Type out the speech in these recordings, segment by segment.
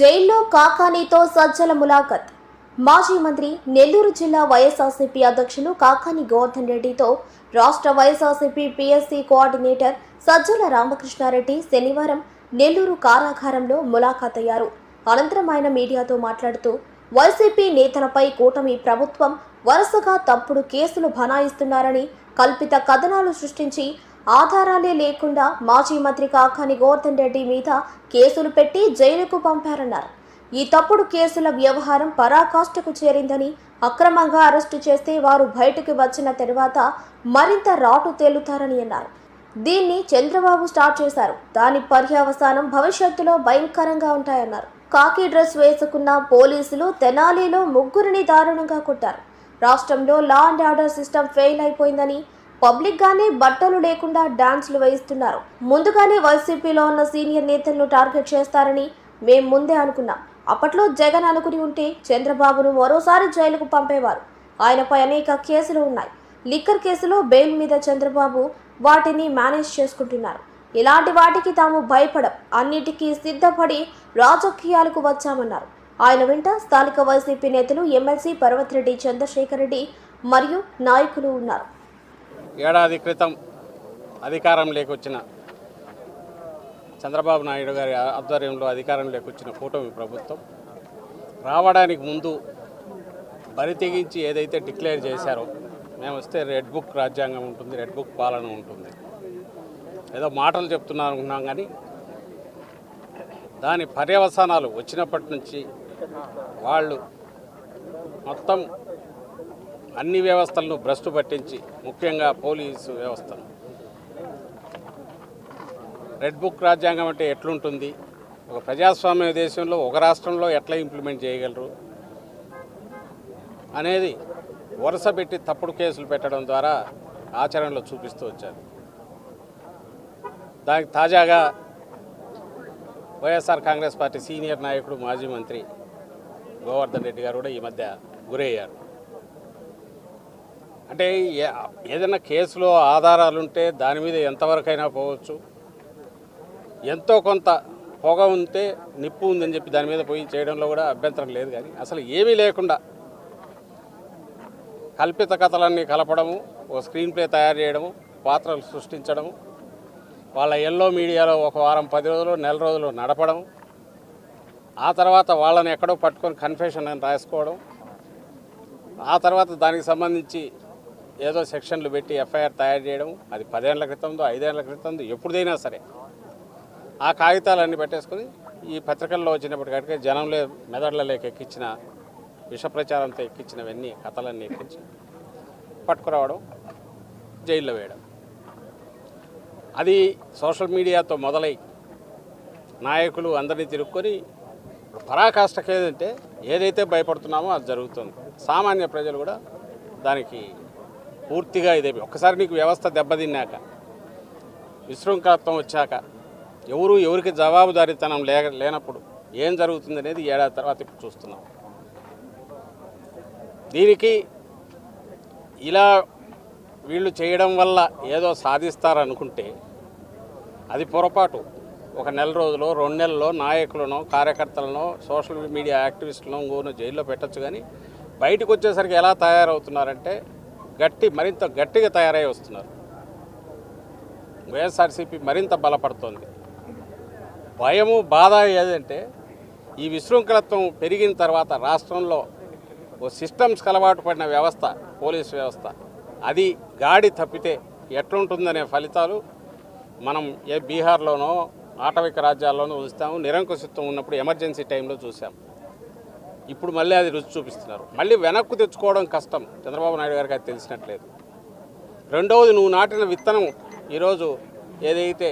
జైల్లో కాకానీతో సజ్జల ములాఖత్. మాజీ మంత్రి నెల్లూరు జిల్లా వైఎస్ఆర్సీపీ అధ్యక్షులు కాకాని గోవర్ధన్ రెడ్డితో రాష్ట్ర YSRCP PSC coordinator Sajjala Ramakrishna Reddy శనివారం నెల్లూరు కారాగారంలో ములాఖాత్ అయ్యారు అనంతరం ఆయన మీడియాతో మాట్లాడుతూ వైసీపీ నేతలపై కూటమి ప్రభుత్వం వరుసగా తప్పుడు కేసులు బనాయిస్తున్నారని కల్పిత కథనాలు సృష్టించి ఆధారాలే లేకుండా మాజీ మంత్రి కాకాని గోవర్ధన్ రెడ్డి మీద కేసులు పెట్టి జైలుకు పంపారన్నారు. ఈ తప్పుడు కేసుల వ్యవహారం పరాకాష్ఠకు చేరిందని అక్రమంగా అరెస్టు చేస్తే వారు బయటకు వచ్చిన తర్వాత మరింత రాటు తేలుతారని అన్నారు. దీన్ని చంద్రబాబు స్టార్ట్ చేశారు. దాని పర్యవసానం భవిష్యత్తులో భయంకరంగా ఉంటాయన్నారు. కాకి డ్రెస్ వేసుకున్న పోలీసులు తెనాలిలో ముగ్గురిని దారుణంగా కొట్టారు. రాష్ట్రంలో law and order system fail అయిపోయిందని పబ్లిక్ గానే బట్టలు లేకుండా డాన్సులు వేయిస్తున్నారు. ముందుగానే వైసీపీలో ఉన్న సీనియర్ నేతలను టార్గెట్ చేస్తారని మేం ముందే అనుకున్నాం. అప్పట్లో జగన్ అనుకుని ఉంటే చంద్రబాబును మరోసారి జైలుకు పంపేవారు. ఆయనపై అనేక కేసులు ఉన్నాయి. లిక్కర్ కేసులో బెయిల్ మీద చంద్రబాబు వాటిని మేనేజ్ చేసుకుంటున్నారు. ఇలాంటి వాటికి తాము భయపడం అన్నిటికీ సిద్ధపడి రాజకీయాలకు వచ్చామన్నారు. ఆయన వెంట స్థానిక వైసీపీ నేతలు ఎమ్మెల్సీ పర్వతిరెడ్డి చంద్రశేఖర్ రెడ్డి మరియు నాయకులు ఉన్నారు. ఏడాది క్రితం అధికారం లేకొచ్చిన చంద్రబాబు నాయుడు గారి ఆధ్వర్యంలో అధికారం లేకొచ్చిన కూటమి ప్రభుత్వం రావడానికి ముందు బరి తెగించి ఏదైతే డిక్లేర్ చేశారో మేము వస్తే రెడ్ బుక్ రాజ్యాంగం ఉంటుంది రెడ్ బుక్ పాలన ఉంటుంది. ఏదో మాటలు చెప్తున్నాను అనుకున్నాం కానీ దాని పర్యవసానాలు వచ్చినప్పటి నుంచి వాళ్ళు మొత్తం అన్ని వ్యవస్థలను భ్రష్టు పట్టించి ముఖ్యంగా పోలీసు వ్యవస్థను. రెడ్ బుక్ రాజ్యాంగం అంటే ఎట్లుంటుంది? ఒక ప్రజాస్వామ్య దేశంలో ఒక రాష్ట్రంలో ఎట్లా ఇంప్లిమెంట్ చేయగలరు? అనేది వరుస పెట్టి తప్పుడు కేసులు పెట్టడం ద్వారా ఆచరణలో చూపిస్తూ వచ్చారు. దానికి తాజాగా వైఎస్ఆర్ కాంగ్రెస్ పార్టీ సీనియర్ నాయకుడు మాజీ మంత్రి గోవర్ధన్ రెడ్డి గారు కూడా ఈ మధ్య గురయ్యారు. అంటే ఏ- ఏదైనా కేసులో ఆధారాలుంటే దాని మీద ఎంతవరకైనా పోవచ్చు. ఎంతో కొంత పొగ ఉంటే నిప్పు ఉందని చెప్పి దాని మీద పోయి చేయడంలో కూడా అభ్యంతరం లేదు కానీ అసలు ఏమీ లేకుండా కల్పిత కథలన్నీ కలపడము ఒక స్క్రీన్ ప్లే తయారు చేయడము పాత్రలు సృష్టించడము వాళ్ళ ఎల్లో మీడియాలో ఒక వారం పది రోజులు నెల రోజులు నడపడం ఆ తర్వాత వాళ్ళని ఎక్కడో పట్టుకొని కన్ఫెషన్ అని రాసుకోవడం ఆ తర్వాత దానికి సంబంధించి ఏదో సెక్షన్లు పెట్టి ఎఫ్ఐఆర్ తయారు చేయడం అది పదేళ్ళ క్రితందో ఐదేళ్ళ క్రితందో ఎప్పుడైనా సరే. ఆ కాగితాలన్నీ పెట్టేసుకొని ఈ పత్రికల్లో వచ్చినప్పటికీ జనంలో మెదడులలోకి ఎక్కించిన విష ప్రచారంతో ఎక్కించినవన్నీ కథలన్నీ ఎక్కించి పట్టుకురావడం జైల్లో వేయడం. అది సోషల్ మీడియాతో మొదలై నాయకులు అందరినీ తిరుక్కొని ఇప్పుడు ఏదంటే ఏదైతే భయపడుతున్నామో అది జరుగుతుంది. సామాన్య ప్రజలు కూడా దానికి పూర్తిగా ఇదే. ఒక్కసారి నీకు వ్యవస్థ దెబ్బతిన్నాక విశృంఖలత్వం వచ్చాక ఎవరు ఎవరికి జవాబుదారీతనం లే లేనప్పుడు ఏం జరుగుతుంది అనేది ఏడాది తర్వాత ఇప్పుడు చూస్తున్నాం. దీనికి ఇలా వీళ్ళు చేయడం వల్ల ఏదో సాధిస్తారనుకుంటే అది పొరపాటు. ఒక నెల రోజులో రెండు నెలల్లో నాయకులను కార్యకర్తలను సోషల్ మీడియా యాక్టివిస్టులను ఇంకోను జైల్లో పెట్టచ్చు కానీ బయటకు వచ్చేసరికి ఎలా తయారవుతున్నారంటే గట్టి మరింత గట్టిగా తయారై వస్తున్నారు. వైఎస్ఆర్సీపీ మరింత బలపడుతోంది. భయము బాధ ఏదంటే ఈ విశృంఖలత్వం పెరిగిన తర్వాత రాష్ట్రంలో ఓ సిస్టమ్స్కి అలవాటు పడిన వ్యవస్థ పోలీస్ వ్యవస్థ. అది గాడి తప్పితే ఎట్లుంటుందనే ఫలితాలు మనం ఏ బీహార్లోనో ఆటవిక రాజ్యాల్లోనూ చూస్తాము నిరంకుశత్వం ఉన్నప్పుడు ఎమర్జెన్సీ టైంలో చూసాము ఇప్పుడు మళ్ళీ అది రుచి చూపిస్తున్నారు. మళ్ళీ వెనక్కు తెచ్చుకోవడం కష్టం. చంద్రబాబు నాయుడు గారికి అది తెలిసినట్లేదు. రెండవది నువ్వు నాటిన విత్తనం ఈరోజు ఏదైతే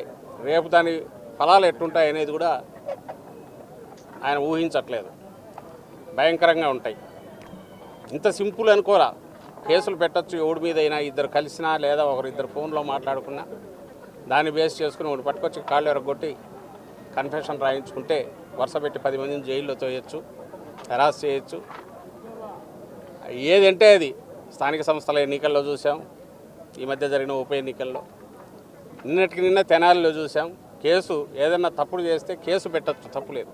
రేపు దాని ఫలాలు ఎట్టుంటాయి అనేది కూడా ఆయన ఊహించట్లేదు. భయంకరంగా ఉంటాయి. ఇంత సింపుల్ అనుకోరా. కేసులు పెట్టచ్చు ఎవడి మీద అయినా ఇద్దరు కలిసినా లేదా ఒకరు ఇద్దరు ఫోన్లో మాట్లాడుకున్నా. దాన్ని బేస్ చేసుకుని ఒకటి పట్టుకొచ్చి కాళ్ళు ఎరగొట్టి కన్ఫెషన్ రాయించుకుంటే వరుస పెట్టి పది మందిని జైల్లో తోయచ్చు. హెరాస్ చేయొచ్చు. ఏదంటే అది స్థానిక సంస్థల ఎన్నికల్లో చూసాం. ఈ మధ్య జరిగిన ఉప ఎన్నికల్లో. నిన్నటికి నిన్న తెనాలిలో చూసాం. కేసు ఏదన్నా తప్పుడు చేస్తే కేసు పెట్టచ్చు తప్పు లేదు.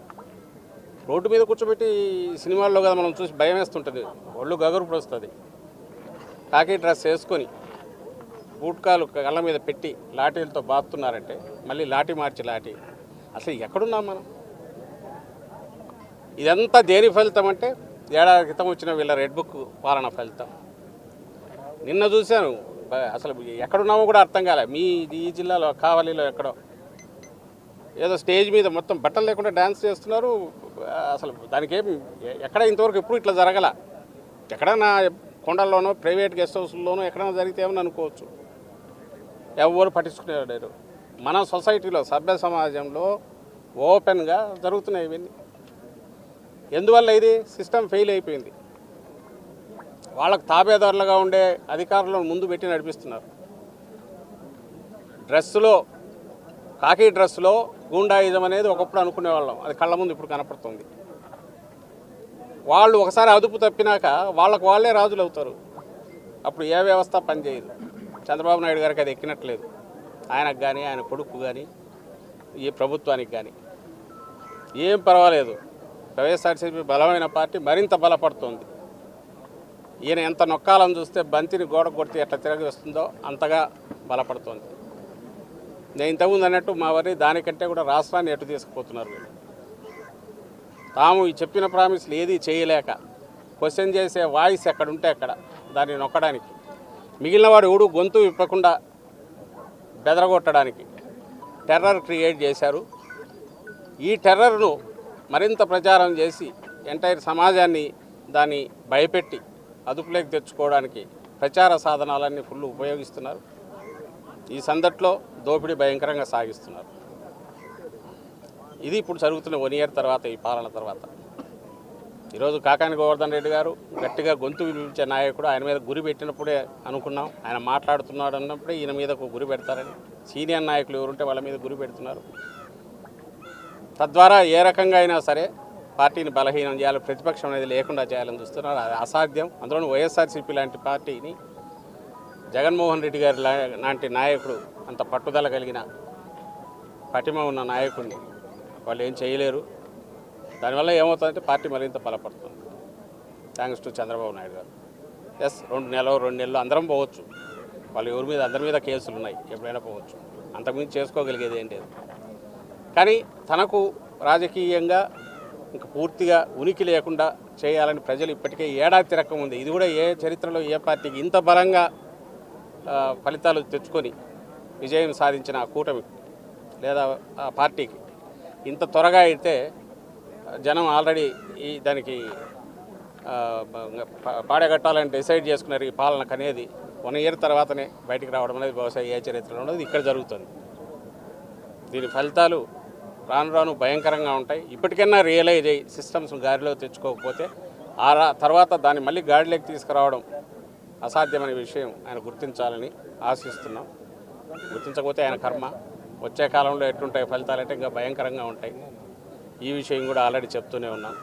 రోడ్డు మీద కూర్చోబెట్టి సినిమాల్లో కదా మనం చూసి భయం వేస్తుంటుంది. ఒళ్ళు గగురు వస్తుంది కాకి డ్రెస్ వేసుకొని బూట్కాలు కళ్ళ మీద పెట్టి లాఠీలతో బాతున్నారంటే మళ్ళీ లాఠీ మార్చి లాఠీ. అసలు ఎక్కడున్నాం మనం? ఇదంతా దేని ఫలితం అంటే ఏడాది క్రితం వచ్చిన వీళ్ళ రెడ్ బుక్ పాలన ఫలితం. నిన్న చూశాను. అసలు ఎక్కడున్నామో కూడా అర్థం కాలే. మీ ఈ జిల్లాలో కావలిలో ఎక్కడో. ఏదో స్టేజ్ మీద మొత్తం బట్టలు లేకుండా డ్యాన్స్ చేస్తున్నారు. అసలు దానికి ఏం ఎక్కడ ఇంతవరకు ఎప్పుడు ఇట్లా జరగల? ఎక్కడన్నా కొండల్లోనో ప్రైవేట్ గెస్ట్ హౌస్లోనో ఎక్కడైనా జరిగితే ఏమని అనుకోవచ్చు. ఎవరు పట్టించుకునేవాడు మన సొసైటీలో సభ్య సమాజంలో ఓపెన్గా జరుగుతున్నాయి ఇవన్నీ. ఎందువల్ల ఇది? సిస్టమ్ ఫెయిల్ అయిపోయింది. వాళ్ళకు తాబేదారులుగా ఉండే అధికారులను ముందు పెట్టి నడిపిస్తున్నారు. డ్రెస్సులో కాకి డ్రెస్సులో గూండాయిజం అనేది ఒకప్పుడు అనుకునేవాళ్ళం. అది కళ్ళ ముందు ఇప్పుడు కనపడుతుంది. వాళ్ళు ఒకసారి అదుపు తప్పినాక వాళ్ళకు వాళ్ళే రాజులు అవుతారు అప్పుడు ఏ వ్యవస్థ పనిచేయదు. చంద్రబాబు నాయుడు గారికి అది ఎక్కినట్లేదు. ఆయనకు కానీ ఆయన కొడుకు కానీ ఈ ప్రభుత్వానికి కానీ ఏం పర్వాలేదు. వైఎస్ఆర్సీపీ బలమైన పార్టీ మరింత బలపడుతోంది. ఈయన ఎంత నొక్కాలని చూస్తే బంతిని గోడ కొడితే ఎట్లా తిరగి వస్తుందో అంతగా బలపడుతోంది. నేను ఇంతకుముందు అన్నట్టు మా వారి దానికంటే కూడా రాష్ట్రాన్ని ఎటు తీసుకుపోతున్నారు వీళ్ళు. తాము ఈ చెప్పిన ప్రామిస్లు ఏది చేయలేక క్వశ్చన్ చేసే వాయిస్ ఎక్కడుంటే అక్కడ దాన్ని నొక్కడానికి మిగిలిన వాడు ఎవడు గొంతు విప్పకుండా బెదరగొట్టడానికి టెర్రర్ క్రియేట్ చేశారు. ఈ టెర్రర్ను మరింత ప్రచారం చేసి ఎంటైర్ సమాజాన్ని దాన్ని భయపెట్టి అదుపులోకి తెచ్చుకోవడానికి ప్రచార సాధనాలన్నీ ఫుల్ ఉపయోగిస్తున్నారు. ఈ సందట్లో దోపిడీ భయంకరంగా సాగిస్తున్నారు. ఇది ఇప్పుడు జరుగుతున్న వన్ ఇయర్ తర్వాత ఈ పాలన తర్వాత. ఈరోజు కాకాని గోవర్ధన్ రెడ్డి గారు గట్టిగా గొంతు వినిపించే నాయకుడు ఆయన మీద గురి పెట్టినప్పుడే అనుకున్నాం. ఆయన మాట్లాడుతున్నాడు అన్నప్పుడే ఈయన మీద ఒక గురి పెడతారని. సీనియర్ నాయకులు ఎవరుంటే వాళ్ళ మీద గురి పెడుతున్నారు. తద్వారా ఏ రకంగా అయినా సరే పార్టీని బలహీనం చేయాలి ప్రతిపక్షం అనేది లేకుండా చేయాలని చూస్తున్నారు. అది అసాధ్యం. అందులోనూ వైఎస్ఆర్సీపీ లాంటి పార్టీని జగన్మోహన్ రెడ్డి గారి లాంటి నాయకుడు అంత పట్టుదల కలిగిన పటిమ ఉన్న నాయకుడిని వాళ్ళు ఏం చేయలేరు. దానివల్ల ఏమవుతుందంటే పార్టీ మరింత బలపడుతుంది. థ్యాంక్స్ టు చంద్రబాబు నాయుడు గారు. ఎస్ రెండు నెలలు రెండు నెలలు అందరం పోవచ్చు. వాళ్ళు ఎవరి మీద అందరి మీద కేసులు ఉన్నాయి. ఎప్పుడైనా పోవచ్చు. అంతకుమించి చేసుకోగలిగేది ఏం లేదు. కానీ తనకు రాజకీయంగా ఇంకా పూర్తిగా ఉనికి లేకుండా చేయాలని ప్రజలు ఇప్పటికే ఏడాది తిరకం ఉంది. ఇది కూడా ఏ చరిత్రలో ఏ పార్టీకి ఇంత బలంగా ఫలితాలు తెచ్చుకొని విజయం సాధించిన ఆ కూటమి లేదా ఆ పార్టీకి ఇంత త్వరగా అయితే జనం ఆల్రెడీ ఈ దానికి పాడగట్టాలని డిసైడ్ చేసుకున్నారు. ఈ పాలనకు అనేది వన్ ఇయర్ తర్వాతనే బయటికి రావడం అనేది బహుశా ఏ చరిత్రలో ఉండదు ఇక్కడ జరుగుతుంది. దీని ఫలితాలు రాను రాను భయంకరంగా ఉంటాయి. ఇప్పటికైనా రియలైజ్ అయ్యి సిస్టమ్స్ గాడిలో తెచ్చుకోకపోతే ఆ తర్వాత దాన్ని మళ్ళీ గాడిలోకి తీసుకురావడం అసాధ్యమైన విషయం ఆయన గుర్తించాలని ఆశిస్తున్నాం. గుర్తించకపోతే ఆయన కర్మ. వచ్చే కాలంలో ఎట్లుంటాయి ఫలితాలు అంటే ఇంకా భయంకరంగా ఉంటాయి. ఈ విషయం కూడా ఆల్రెడీ చెప్తూనే ఉన్నాం.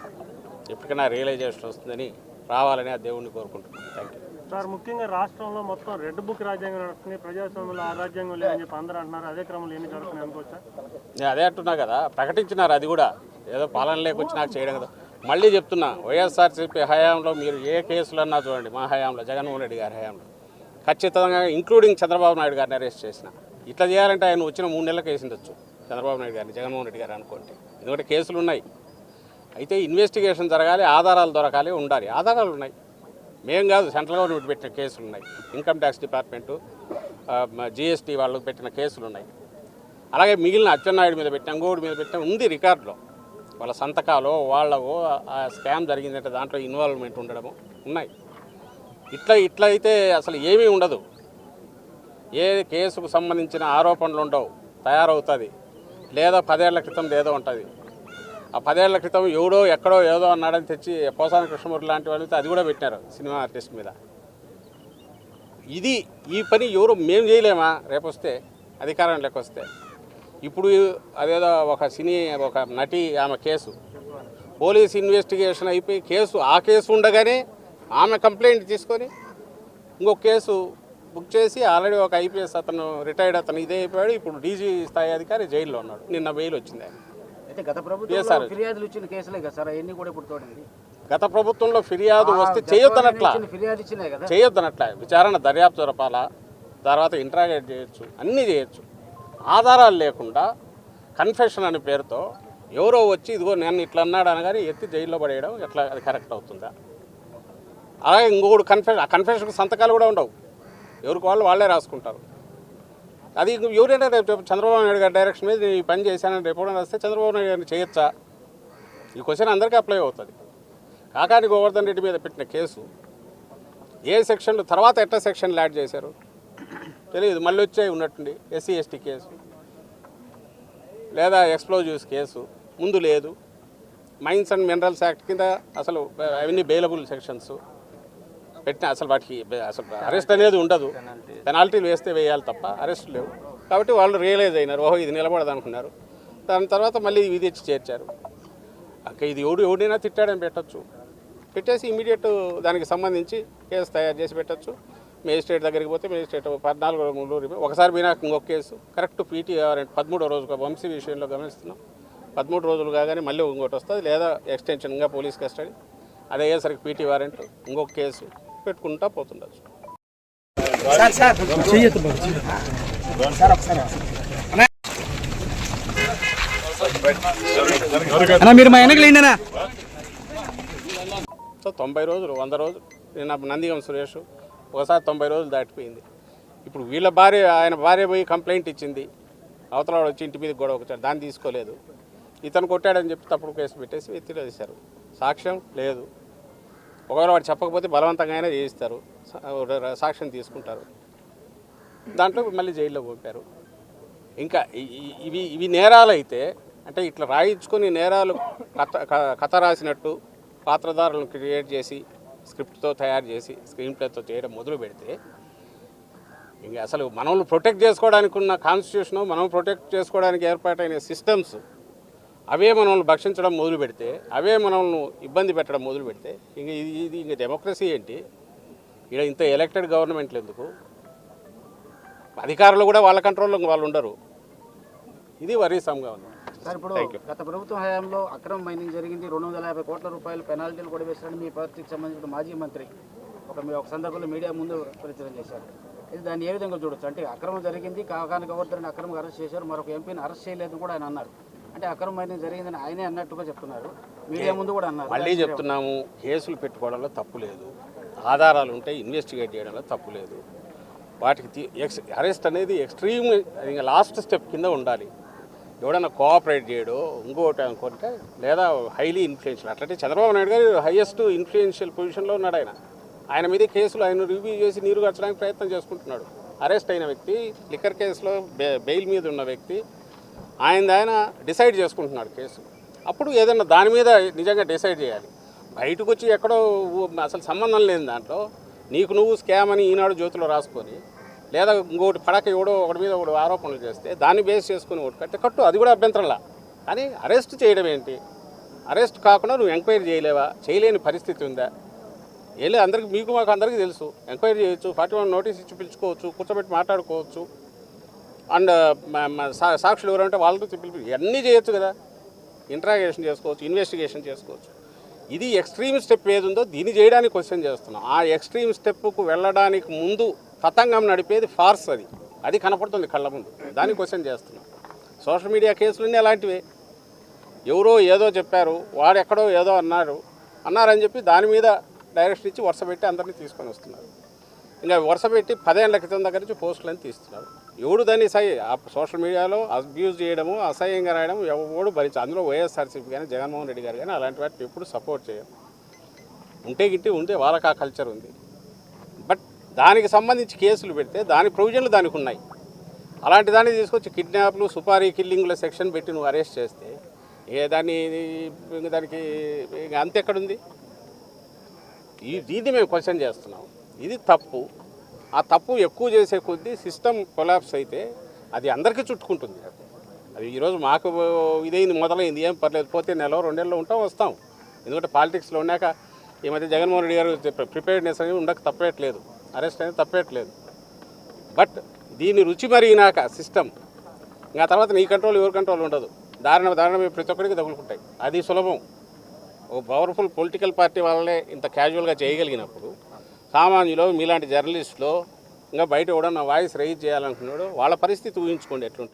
ఎప్పటికైనా రియలైజేషన్ వస్తుందని రావాలని ఆ దేవుణ్ణి కోరుకుంటున్నాం. థ్యాంక్ యూ సార్ ముఖ్యంగా రాష్ట్రంలో మొత్తం రెడ్ బుక్ రాజ్యాంగం నడుస్తుంది ప్రజాస్వామ్యంలో ఆ రాజ్యాంగం లేదని చెప్పి అందరూ అంటున్నారు. అదే క్రమంలో ఎన్ని జరుగుతుంది అనుకోవచ్చా నేను అదే అంటున్నా కదా ప్రకటించినారు అది కూడా. ఏదో పాలన లేకొచ్చి నాకు చేయడం కదా. మళ్ళీ చెప్తున్నా వైఎస్ఆర్సీపీ హయాంలో మీరు ఏ కేసులు అన్నా చూడండి మా హయాంలో జగన్మోహన్ రెడ్డి గారి హయాంలో. ఖచ్చితంగా ఇంక్లూడింగ్ చంద్రబాబు నాయుడు గారిని అరెస్ట్ చేసిన. ఇట్లా చేయాలంటే ఆయన వచ్చిన మూడు నెలలకు వేసిండొచ్చు చంద్రబాబు నాయుడు గారిని జగన్మోహన్ రెడ్డి గారు అనుకోండి. ఎందుకంటే కేసులు ఉన్నాయి అయితే ఇన్వెస్టిగేషన్ జరగాలి ఆధారాలు దొరకాలి ఉండాలి. ఆధారాలు ఉన్నాయి. మేం కాదు సెంట్రల్ గవర్నమెంట్ పెట్టిన కేసులు ఉన్నాయి ఇన్కమ్ ట్యాక్స్ డిపార్ట్మెంటు జిఎస్టీ వాళ్ళకు పెట్టిన కేసులు ఉన్నాయి అలాగే మిగిలిన అచ్చెన్నాయుడు మీద పెట్టిన అంగోడి మీద పెట్టిన ఉంది రికార్డులో. వాళ్ళ సంతకాలు వాళ్ళవో ఆ స్కామ్ జరిగిందంటే దాంట్లో ఇన్వాల్వ్మెంట్ ఉండడము ఉన్నాయి. ఇట్లా ఇట్లా అయితే అసలు ఏమీ ఉండదు. ఏ కేసుకు సంబంధించిన ఆరోపణలు ఉండవు. తయారవుతుంది. లేదా పదేళ్ళ క్రితం ఏదో ఉంటుంది. ఆ పదేళ్ళ క్రితం ఎవడో ఎక్కడో ఏదో అన్నాడని తెచ్చి పోసాని కృష్ణమూర్తి లాంటి వాళ్ళు అది కూడా పెట్టినారు సినిమా ఆర్టిస్ట్ మీద. ఇది ఈ పని ఎవరు మేము చేయలేమా? రేపు వస్తే అధికారం వస్తే. ఇప్పుడు అదేదో ఒక సినీ ఒక నటి ఆమె కేసు. పోలీస్ ఇన్వెస్టిగేషన్ అయిపోయి కేసు ఆ కేసు ఉండగానే ఆమె కంప్లైంట్ తీసుకొని ఇంకొక కేసు బుక్ చేసి ఆల్రెడీ ఒక ఐపీఎస్ అతను రిటైర్డ్ అతను ఇదే అయిపోయాడు. ఇప్పుడు డీజీ స్థాయి అధికారి జైల్లో ఉన్నాడు. నిన్న బెయిల్ వచ్చింది ఆయన అయితే గత ప్రభుత్వంలో పిఎస్ఆర్ ఫిర్యాదులు ఇచ్చిన కేసులే కదా సార్ అవన్నీ కూడా ఇప్పుడు తోడింది. గత ప్రభుత్వంలో ఫిర్యాదు వస్తే చేయొద్దనట్లా. ఫిర్యాదు ఇచ్చినాయి కదా. చేయొద్దనట్లా. విచారణ దర్యాప్తు జరపాల? తర్వాత ఇంట్రాగేట్ చేయొచ్చు అన్నీ చేయొచ్చు. ఆధారాలు లేకుండా కన్ఫెషన్ అనే పేరుతో ఎవరో వచ్చి ఇదిగో నేను ఇట్లా అన్నాడు అనగానే ఎత్తి జైల్లో పడేయడం ఎట్లా అది కరెక్ట్ అవుతుందా? అలాగే ఇంకొకటి కన్ఫెషన్ ఆ కన్ఫెషన్కి సంతకాలు కూడా ఉండవు. ఎవరికి వాళ్ళు వాళ్ళే రాసుకుంటారు. అది ఎవరైనా రేపు చంద్రబాబు నాయుడు గారి డైరెక్షన్ మీద నేను ఈ పని చేశానని రిపోర్ట్ కూడా రాస్తే చంద్రబాబు నాయుడు గారిని చేయొచ్చా? ఈ క్వశ్చన్ అందరికీ అప్లై అవుతుంది. కాకాని గోవర్ధన్ రెడ్డి మీద పెట్టిన కేసు ఏ సెక్షన్లు తర్వాత ఎట్లా సెక్షన్లు యాడ్ చేశారు? తెలియదు మళ్ళీ వచ్చాయి ఉన్నట్టుండి ఎస్సీ ఎస్టీ కేసు. లేదా ఎక్స్ప్లోజివ్స్ కేసు ముందు లేదు. మైన్స్ అండ్ మినరల్స్ యాక్ట్ కింద అసలు అవన్నీ బెయిలబుల్ సెక్షన్స్ పెట్టిన అసలు వాటికి అసలు అరెస్ట్ అనేది ఉండదు. పెనాల్టీలు వేస్తే వేయాలి తప్ప అరెస్ట్ లేవు. కాబట్టి వాళ్ళు రియలైజ్ అయినారు ఓహో ఇది నిలబడదు అనుకున్నారు దాని తర్వాత మళ్ళీ ఇది తెచ్చి చేర్చారు. ఇంకా ఇది ఎవడు ఎవడైనా తిట్టాడని పెట్టచ్చు. పెట్టేసి ఇమీడియట్ దానికి సంబంధించి కేసు తయారు చేసి పెట్టచ్చు. మేజిస్ట్రేట్ దగ్గరికి పోతే మేజిస్ట్రేట్ పద్నాలుగు మూడు ఒకసారి పోయినాక ఇంకొక కేసు. కరెక్ట్ పీటీ వారెంట్ పదమూడో రోజు వంశీ విషయంలో గమనిస్తున్నాం. పదమూడు రోజులు కాగానే మళ్ళీ ఇంకోటి వస్తుంది. లేదా ఎక్స్టెన్షన్గా పోలీస్ కస్టడీ అది అయ్యేసరికి పీటీ వారెంట్ ఇంకొక కేసు. పెట్టుకుంటా పోతుండొచ్చు మీరు మా తొంభై రోజులు వంద రోజులు. నేను నందిగం సురేష్ ఒకసారి తొంభై రోజులు దాటిపోయింది. ఇప్పుడు వీళ్ళ భార్య ఆయన భార్య పోయి కంప్లైంట్ ఇచ్చింది. అవతల వాడు వచ్చి ఇంటి మీద గొడవ వచ్చాడు దాన్ని తీసుకోలేదు. ఇతను కొట్టాడని చెప్పి తప్పుడు కేసు పెట్టేసి ఎత్తిలేసారు సాక్ష్యం లేదు. ఒకవేళ వాడు చెప్పకపోతే బలవంతంగా అయినా చేయిస్తారు సాక్ష్యం తీసుకుంటారు. దాంట్లో మళ్ళీ జైల్లో పంపారు. ఇంకా ఇవి ఇవి నేరాలు అయితే అంటే ఇట్లా రాయించుకొని నేరాలు కథ క- కథ రాసినట్టు పాత్రధారులను క్రియేట్ చేసి స్క్రిప్ట్తో తయారు చేసి స్క్రీన్ ప్లేతో చేయడం మొదలు పెడితే ఇంకా అసలు మనల్ని ప్రొటెక్ట్ చేసుకోవడానికి ఉన్న కాన్స్టిట్యూషన్ మనం ప్రొటెక్ట్ చేసుకోవడానికి ఏర్పాటైన సిస్టమ్స్ అవే మనల్ని భక్షించడం మొదలు పెడితే అవే మనల్ని ఇబ్బంది పెట్టడం మొదలు పెడితే ఇంక ఇది ఇది ఇంక డెమోక్రసీ ఏంటి? ఇక్కడ ఇంత ఎలక్టెడ్ గవర్నమెంట్లు ఎందుకు? అధికారులు కూడా వాళ్ళ కంట్రోల్లో వాళ్ళు ఉండరు. ఇది వరీసంగా ఉంది. సార్ ఇప్పుడు గత ప్రభుత్వం హయాంలో అక్రమ మైనింగ్ జరిగింది. రెండు వందల యాభై కోట్ల రూపాయలు పెనాల్టీలు కూడా వేశారని మీ పార్టీకి సంబంధించిన మాజీ మంత్రి ఒక మీ ఒక సందర్భంలో మీడియా ముందు ప్రచురణ చేశారు. ఇది దాన్ని ఏ విధంగా చూడొచ్చు? అంటే అక్రమం జరిగింది కాకాని గవర్నర్ని అక్రమంగా అరెస్ట్ చేశారు మరొక ఎంపీని అరెస్ట్ చేయలేదని కూడా ఆయన అన్నారు. అంటే అక్రమ మైనింగ్ జరిగిందని ఆయనే అన్నట్టుగా చెప్తున్నారు. మీడియా ముందు కూడా అన్నారు. మళ్ళీ చెప్తున్నాము కేసులు పెట్టుకోవడంలో తప్పు లేదు. ఆధారాలు ఉంటే ఇన్వెస్టిగేట్ చేయడంలో తప్పు లేదు. వాటికి ఎక్స్ అరెస్ట్ అనేది ఎక్స్ట్రీమ్ ఇంకా లాస్ట్ స్టెప్ కింద ఉండాలి. ఎవడన్నా కోఆపరేట్ చేయడో ఇంకోటి అనుకుంటే లేదా హైలీ ఇన్ఫ్లుయెన్షియల్ అట్లంటే చంద్రబాబు నాయుడు గారు హైయెస్ట్ ఇన్ఫ్లుయెన్షియల్ పొజిషన్లో ఉన్నాడు ఆయన. ఆయన మీద కేసులు ఆయన రివ్యూ చేసి నీరు కట్టడానికి ప్రయత్నం చేసుకుంటున్నాడు. అరెస్ట్ అయిన వ్యక్తి లిక్కర్ కేసులో బెయిల్ మీద ఉన్న వ్యక్తి ఆయన ఆయన డిసైడ్ చేసుకుంటున్నాడు కేసు. అప్పుడు ఏదైనా దాని మీద నిజంగా డిసైడ్ చేయాలి. బయటకు వచ్చి ఎక్కడో అసలు సంబంధం లేని దాంట్లో నీకు నువ్వు స్కామ్ అని ఈనాడు జ్యోతిలో రాసుకొని లేదా ఇంకోటి పడక ఎవడో ఒకటి మీద ఒకటి ఆరోపణలు చేస్తే దాన్ని బేస్ చేసుకుని ఒకటి కట్టే కట్టు. అది కూడా అభ్యంతరంలా. కానీ అరెస్ట్ చేయడం ఏంటి? అరెస్ట్ కాకుండా నువ్వు ఎంక్వైరీ చేయలేవా? చేయలేని పరిస్థితి ఉందా? వెళ్ళి అందరికి మీకు మాకు అందరికీ తెలుసు. ఎంక్వైరీ చేయొచ్చు ఫార్టీ వన్ నోటీస్ ఇచ్చి పిలుచుకోవచ్చు కూర్చోబెట్టి మాట్లాడుకోవచ్చు. అండ్ సా- సాక్షులు ఎవరంటే వాళ్ళతో పిలిపి ఇవన్నీ చేయొచ్చు కదా. ఇంట్రాగేషన్ చేసుకోవచ్చు ఇన్వెస్టిగేషన్ చేసుకోవచ్చు. ఇది ఎక్స్ట్రీమ్ స్టెప్ ఏది ఉందో దీన్ని చేయడానికి క్వశ్చన్ చేస్తున్నాం. ఆ ఎక్స్ట్రీమ్ స్టెప్కు వెళ్ళడానికి ముందు పతంగం నడిపేది ఫార్స్ అది. అది కనపడుతుంది కళ్ళ ముందు. దాన్ని క్వశ్చన్ చేస్తున్నాం. సోషల్ మీడియా కేసులన్నీ అలాంటివే. ఎవరో ఏదో చెప్పారు వాడు ఎక్కడో ఏదో అన్నారు. అన్నారని చెప్పి దాని మీద డైరెక్షన్ ఇచ్చి వరుస పెట్టి అందరినీ తీసుకొని వస్తున్నారు. ఇంకా వరుస పెట్టి పదేళ్ళ క్రితం దగ్గర నుంచి పోస్టులన్నీ తీస్తున్నారు. ఎవడు దాన్ని సై సోషల్ మీడియాలో అబ్యూజ్ చేయడము అసహ్యంగా రాయడం ఎవడు భరించు అందులో వైఎస్ఆర్సీపీ కానీ జగన్మోహన్ రెడ్డి గారు కానీ అలాంటి వాటిని ఎప్పుడు సపోర్ట్ చేయము ఉంటే గిట్టి ఉంటే వాళ్ళకి ఆ కల్చర్ ఉంది. బట్ దానికి సంబంధించి కేసులు పెడితే దాని ప్రొవిజన్లు దానికి ఉన్నాయి. అలాంటి దాన్ని తీసుకొచ్చి కిడ్నాప్లు సుపారీ కిల్లింగ్ల సెక్షన్ పెట్టి నువ్వు అరెస్ట్ చేస్తే ఏ దాన్ని దానికి ఇంకా అంత ఎక్కడుంది? ఈ దీన్ని మేము క్వశ్చన్ చేస్తున్నాం. ఇది తప్పు. ఆ తప్పు ఎక్కువ చేసే కొద్దీ సిస్టమ్ కొలాప్స్ అయితే అది అందరికీ చుట్టుకుంటుంది. అది ఈరోజు మాకు ఇదైంది మొదలైంది ఏం పర్లేదు పోతే నెల రెండేళ్ళు ఉంటాం వస్తాం. ఎందుకంటే పాలిటిక్స్లో ఉన్నాక ఈ మధ్య జగన్మోహన్ రెడ్డి గారు ప్రిపేర్నెస్ అనేది ఉండక తప్పేయట్లేదు అరెస్ట్ అనేది తప్పేయట్లేదు బట్ దీన్ని రుచి మరిగినాక సిస్టమ్ ఇంకా తర్వాత నీ కంట్రోల్ ఎవరి కంట్రోల్ ఉండదు. దారుణ దారుణ ప్రతి ఒక్కరికి తగులుకుంటాయి. అది సులభం. ఓ పవర్ఫుల్ పొలిటికల్ పార్టీ వాళ్ళనే ఇంత క్యాజువల్గా చేయగలిగినప్పుడు సామాన్యులు మీలాంటి జర్నలిస్టులు ఇంకా బయట కూడా నా వాయిస్ రైజ్ చేయాలనుకున్నాడు వాళ్ళ పరిస్థితి ఊహించుకోండి ఎట్లుంటుంది.